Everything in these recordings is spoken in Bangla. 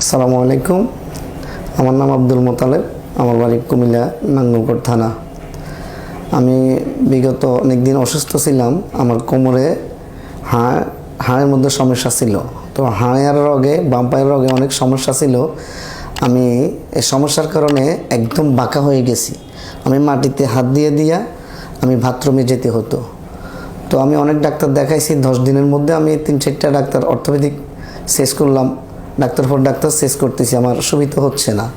আসসালামু আলাইকুম। আমার নাম আব্দুল মোতালেব। আমার বাড়ি কুমিল্লা, নাঙ্গলকোট থানা। আমি বিগত অনেক দিন অসুস্থ ছিলাম। আমার কোমরে হাড় হাড়ের মধ্যে সমস্যা ছিল। তো হাড়ের রোগে বাম পায়ের রোগে অনেক সমস্যা ছিল। আমি এই সমস্যার কারণে একদম বাঁকা হয়ে গেছি। আমি মাটিতে হাত দিয়ে দিয়া আমি বাথরুমে যেতে হতো। তো আমি অনেক ডাক্তার দেখাইছি। দশ দিনের মধ্যে আমি তিন চারটা ডাক্তার অর্থোপেডিক শেষ করলাম। ডাক্তার পর ডাক্তার শেষ করতেছি, আমার সুবিধা হচ্ছে না।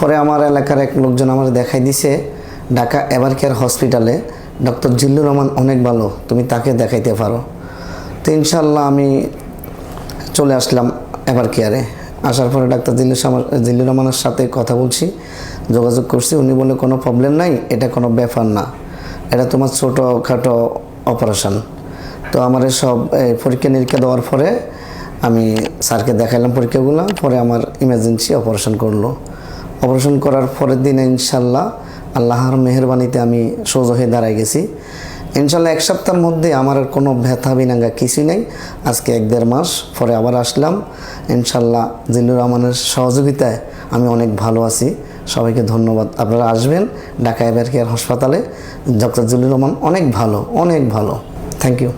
পরে আমার এলাকার এক লোকজন আমার দেখাই দিছে, ঢাকা এভার কেয়ার হসপিটালে ডক্টর জিল্লুর রহমান অনেক ভালো, তুমি তাকে দেখাইতে পারো। তো ইনশাল্লাহ আমি চলে আসলাম এভার কেয়ারে। আসার পরে ডাক্তার জিল্লু সামা- জিল্লুর রহমানের সাথে কথা বলছি, যোগাযোগ করছি, উনি বলে কোনো প্রবলেম নাই, এটা কোনো ব্যাপার না। এটা তোমার ছোটোখাটো অপারেশন তো আমার সব পরীক্ষা নিরীক্ষা দেওয়ার পরে আমি স্যারকে দেখাইলাম পরীক্ষাগুলো, পরে আমার ইমার্জেন্সি অপারেশন করল। অপারেশন করার পরের দিন ইনশাল্লাহ আল্লাহর মেহরবানিতে আমি সোজা হয়ে দাঁড়ায় গেছি। ইনশাল্লাহ এক সপ্তাহের মধ্যে আমার আর কোনো ব্যথা, বিনাঙ্গা কিছুই নেই। আজকে এক দেড় মাস পরে আবার আসলাম। ইনশাল্লাহ জিল্লুর রহমানের সহযোগিতায় আমি অনেক ভালো আছি। সবাইকে ধন্যবাদ। আপনারা আসবেন ঢাকা এবার কেয়ার হাসপাতালে। ডক্টর জিল্লুর রহমান অনেক ভালো অনেক ভালো। Thank you